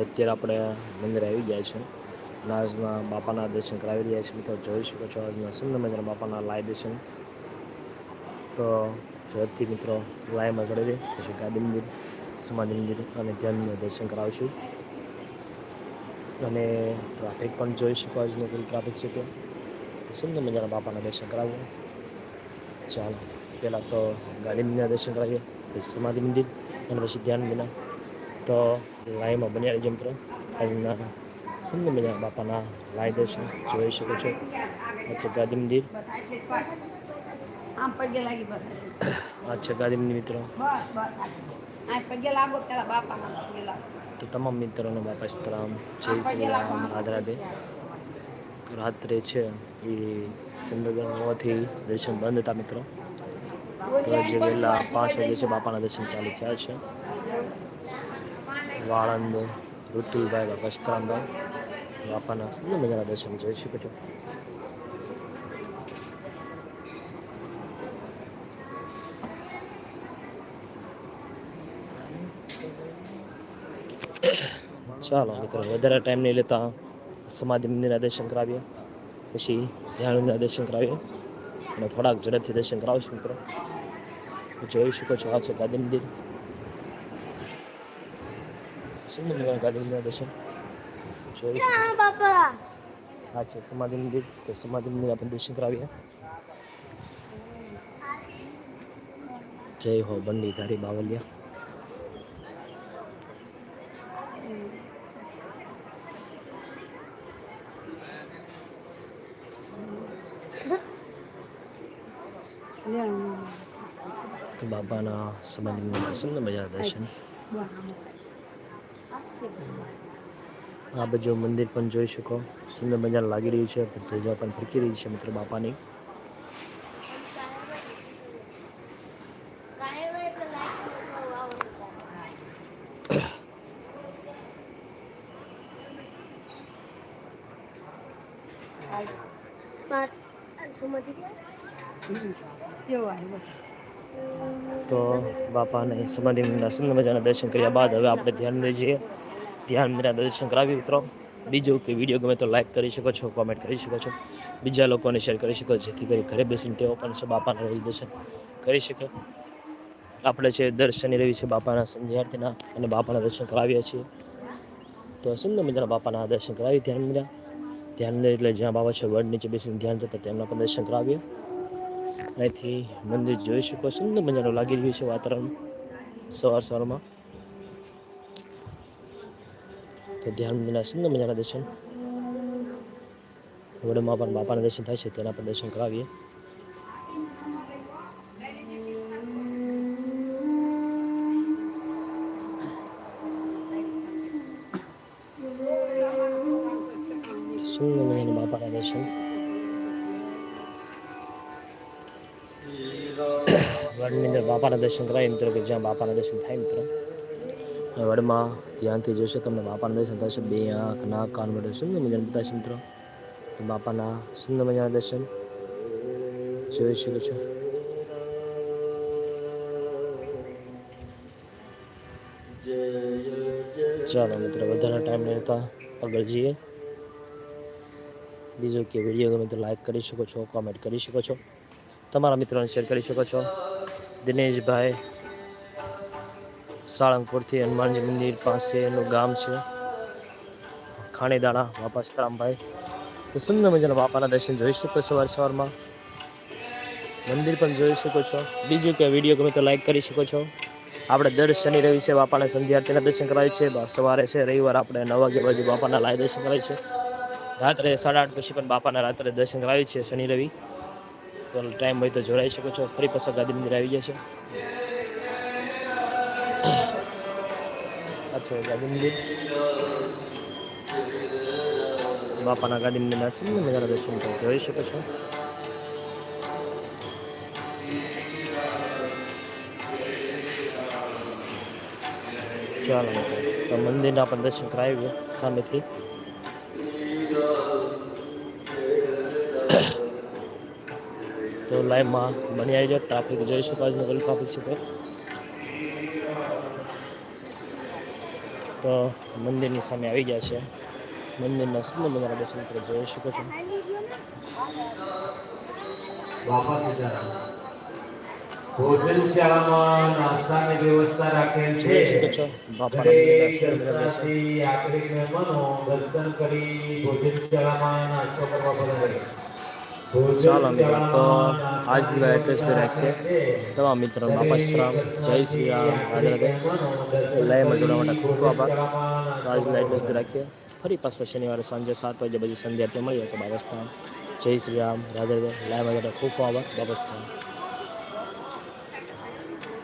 અત્યારે આપણે મંદિરે આવી ગયા છે અને આજના બાપાના દર્શન કરાવી રહ્યા છીએ. મિત્રો, જોઈ શકો છો આજના સુંદર મજાના બાપાના લાય દર્શન. તો ઝડપથી મિત્રો લાયમાં ચડી દે પછી ગાંધી મંદિર, સમાધિ મંદિર અને ધ્યાનના દર્શન કરાવશું. અને ટ્રાફિક પણ જોઈ શકો આજનો કોઈ ટ્રાફિક છે ત્યાં. સુંદર મજાના બાપાના દર્શન કરાવવું ચાલો, પહેલાં તો ગાંધી મંદિરના દર્શન કરાવીએ. પછી સમાધિ મંદિર અને પછી ધ્યાન મંદિરના. તો લાઈમાં બન્યા રહેજો મિત્રો. આજના સુંદર મજા બાપાના લાય દર્શન જોઈ શકો છો. આ છે ગાંધી મંદિર. આ છે ગાંધી મંદિર મિત્રો. તો તમામ મિત્રોને બાપા સીતારામ, જય શ્રી રામ આમ રાધે રાધે રાત્રે છે એ ચંદ્રગ્રહણ હોવાથી દર્શન બંધ હતા મિત્રો. તો જે વહેલા પાંચ વાગે છે બાપાના દર્શન ચાલુ થયા છે. વાળંદ ઋતુલભાઈ વસ્ત્રામભાઈ સીતારામભાઈ બાપાના સુંદર મજાના દર્શન જોઈ શકો છો. ચાલો મિત્રો, વધારે ટાઈમ નહીં લેતા સમાધિ મંદિરના દર્શન કરાવીએ. પછી ધ્યાન મંદિરના દર્શન કરાવીએ. અને થોડાક ઝડપથી દર્શન કરાવશું મિત્રો. જોઈ શકો છો, આ છે ગાંધી મંદિર. સુંદર મજાના ગાંધી મંદિરના દર્શન જોઈ હા છો સમાધિ મંદિર તો સમાધિ મંદિર આપણે દર્શન કરાવીએ જય હો બંડી ધારી બાવલિયા તો બાપાના સમાધિના સુંદર મજા દર્શન આ બાજુ મંદિર પણ જોઈ શકો. સુંદર મજા લાગી રહ્યું છે. ધજા પણ ફરકી રહી છે મિત્રો બાપાની. કેવો આવ્યો? તો બાપાને સમાધિ મંદિરના સુંદર મજાના દર્શન કર્યા બાદ હવે આપણે ધ્યાન જઈએ. ધ્યાન મંદિરના દર્શન કરાવી મિત્રો. બીજું કે વીડિયો ગમે તો લાઈક કરી શકો છો કોમેન્ટ કરી શકો છો. બીજા લોકોને શેર કરી શકો જેથી કરી ઘરે બેસીને તેઓ પણ બાપાના દર્શન કરી શકે. આપણે છે દર શનિ રવિ છે બાપાના સંધ્યાર્થીના અને બાપાના દર્શન કરાવીએ છીએ. તો સુંદર મજાના બાપાના દર્શન કરાવી ધ્યાન મંદિર ધ્યાન એટલે જ્યાં બાબા છે વડ નીચે બેસીને ધ્યાન જતા તેમના પણ દર્શન કરાવીએ. અહીંથી મંદિર જોઈ શકો સુંદર મજાનું લાગી રહ્યું છે વાતાવરણ સવાર સવારમાં તો ધ્યાન મંદિરના સુંદર મજાના દર્શન વડમાં પણ બાપાના દર્શન થાય છે તેના પણ દર્શન કરાવીએ સુંદર મજાના બાપાના દર્શન વડની અંદર બાપાના દર્શન કરાય, મિત્રો, કે જ્યાં બાપાના દર્શન થાય મિત્રો. વડમાં ધ્યાનથી જોશો તમને બાપાના દર્શન થશે. બે આંખ, નાક, કાન વડે સુંદર મજાના બતાવશે મિત્રો. તો બાપાના સુંદર મજાના દર્શન જોઈ શકો છો. ચાલો મિત્રો વધારે ટાઈમ લેતા આગળ જઈએ. બીજું કે વીડિયો ગમે તો લાઈક કરી શકો છો કોમેન્ટ કરી શકો છો. તમારા મિત્રોને શેર કરી શકો છો. દિનેશભાઈ સાળંગપુરથી હનુમાનજી મંદિર પાસેનું ગામ છે. ખાણીદાણા બાપા સીતારામભાઈ તો સુંદર મજાના બાપાના દર્શન જોઈ શકો છો સવાર સવારમાં. મંદિર પણ જોઈ શકો છો. બીજું કે વીડિયો ગમે તો લાઈક કરી શકો છો. આપણે દર શનિ રવિ છે બાપાના સંધ્યાર્થીના દર્શન કરાય છે. સવારે છે, રવિવાર આપણે નવ વાગ્યા બાજુ બાપાના લાય દર્શન કરાય છે. રાત્રે સાડા આઠ પછી પણ બાપાના રાત્રે દર્શન કરાવીએ છીએ શનિ રવિ ટાઈમ હોય તો જોડાઈ શકો છો. ફરી પાછા ગાંધી મંદિર આવી જશે. અચ્છા ગાંધી મંદિર. બાપાના ગાંધી મંદિરના સિંહ મજાના દર્શન તમે જોઈ શકો છો. ચાલો તો મંદિરના પણ દર્શન કરાવી સામેથી. તો લાઈવમાં બની આવી જાઓ ટ્રાફિક જોઈ શકો આજનો કયું ટ્રાફિક છે તે. તો મંદિરની સામે આવી ગયા છે. મંદિરના સુંદર મજાના દર્શન મિત્રો જોઈ શકો છો. બાપા ભોજન શાળામાં નાસ્તાની વ્યવસ્થા રાખેલ છે. મહેમાનો દર્શન કરી નાસ્તો કરવા ચાલો મિત્રો, તો આજ બધા જ પર રાખીએ તમામ મિત્રો બાપા સીતારામ જય શ્રી રામ રાધે રાધે મજૂરા માટે ખૂબ ખૂબ આભાર. તો આજ બધા એડ્રેસ જ રાખીએ ફરી પાછો શનિવારે સાંજે સાત વાગે બધી સંધ્યા મળીએ. તો બાબસ્થાન જય શ્રી રામ રાધે રાધે મજા ખૂબ ખૂબ આભાર. બાબસ્થાન